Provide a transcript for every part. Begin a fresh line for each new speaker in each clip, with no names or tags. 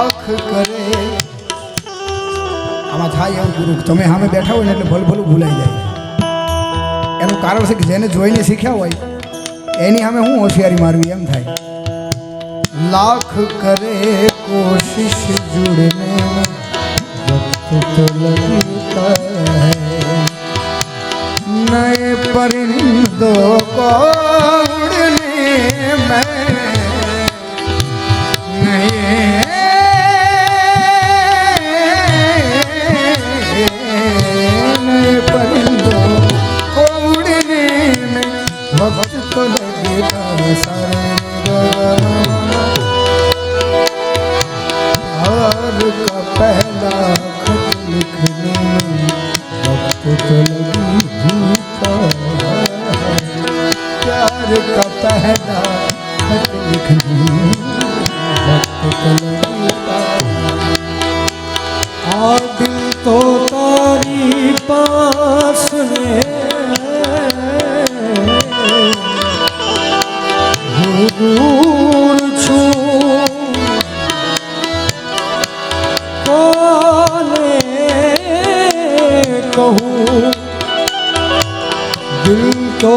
આંખ કરે આમાં થાય એવું ગુરુ તમે સામે બેઠા હોય ને એટલે ભલ ભલું ભૂલાઈ જાય એનું કારણ છે કે જેને જોઈને શીખ્યા હોય એની સામે હું હોશિયારી મારવી એમ થાય લાખ કરે કોશિશ જુડને વક્ત નય પરિંદો કો प्यार का पहला खत लिख
और दिल तो तारी पास दूर छू कोने कहूँ दिल तो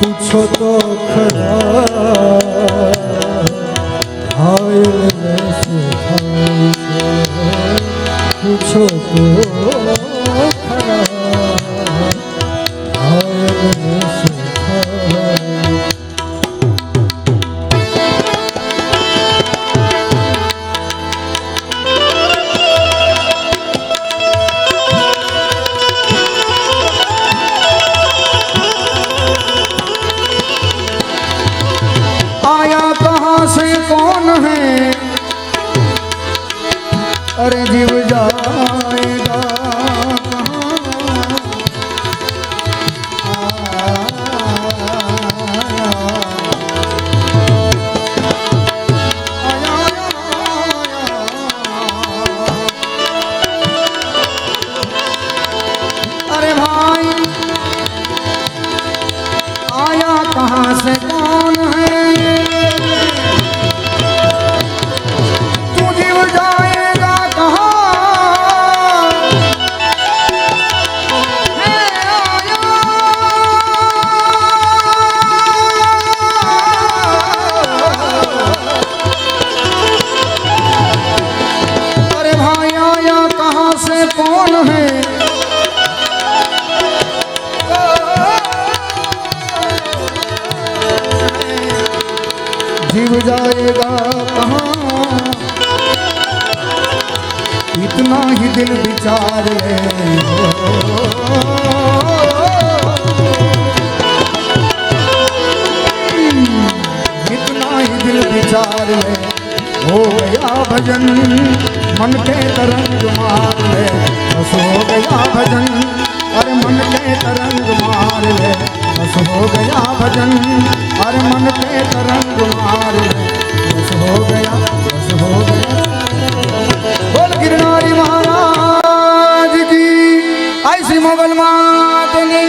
પૂછો તો ખરા
porém de जीव जाएगा कहाँ इतना ही दिल विचार इतना ही दिल है हो गया भजन मन के तरंग मार ले बस हो गया भजन अरे मन के तरंग मार ले खुश हो गया भजन हर मन पे तरंग मार खुश हो गया खुश हो गया बोल गिरनारी महाराज की ऐसी मोगल मात ने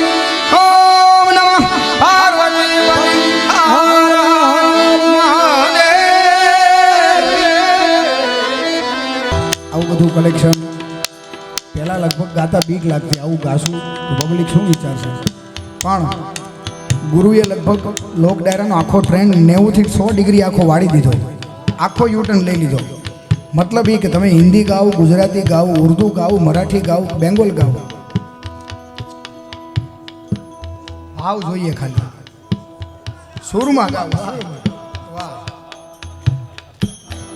કલેક્શન પહેલાં લગભગ ગાતા બીક લાગતી આવું ગાશું પબ્લિક શું વિચારશે પણ ગુરુએ લગભગ લોક ડાયરાનો આખો ટ્રેન્ડ નેવુંથી સો ડિગ્રી આખો વાળી દીધો આખો યુટર્ન લઈ લીધો મતલબ એ કે તમે હિન્દી ગાઓ ગુજરાતી ગાઓ ઉર્દુ ગાઓ મરાઠી ગાઓ બેંગોલ ગાઓ ભાવ જોઈએ ખાલી સુરમાં ગાઓ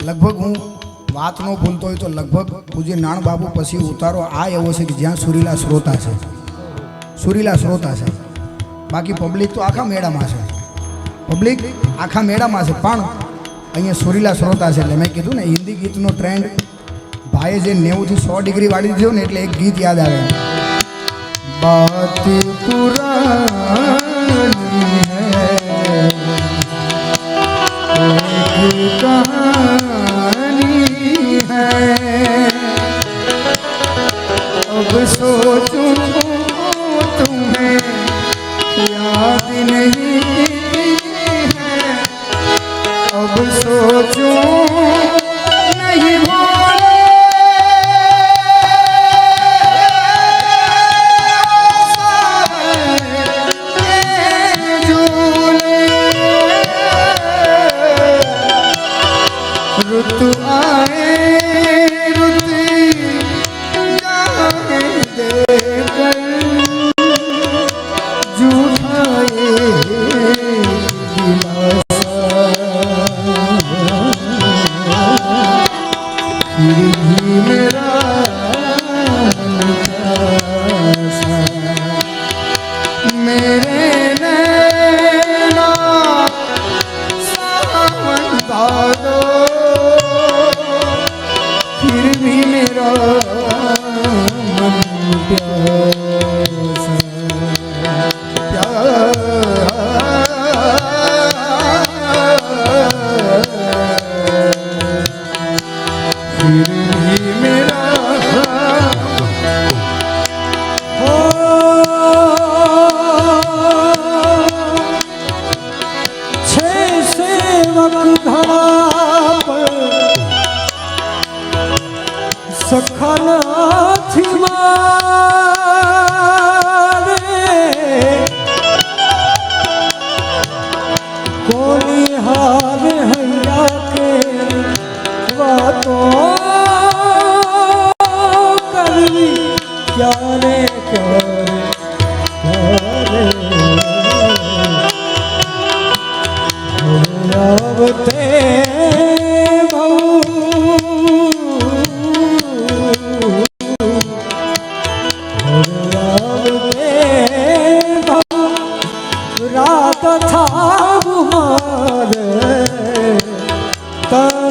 લગભગ હું વાત ન ભૂલતો હોય તો લગભગ પૂજ્ય નાણ બાબુ પછી ઉતારો આ એવો છે કે જ્યાં સુરીલા શ્રોતા છે સુરીલા શ્રોતા છે બાકી પબ્લિક તો આખા મેળામાં છે પબ્લિક આખા મેળામાં છે પણ અહીં છોરીલા શ્રોતા છે એટલે મેં કીધું ને હિન્દી ગીતનો ટ્રેન્ડ બાયે જે 90 થી 100 ડિગ્રી વાળી ગયો ને એટલે એક ગીત યાદ આવે મતિ પુરાની છે ખુતાની છે હવે સોચું सादा फिर भी मेरा मन प्यासा प्यार फिर भी मेरा 아.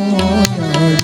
મોયા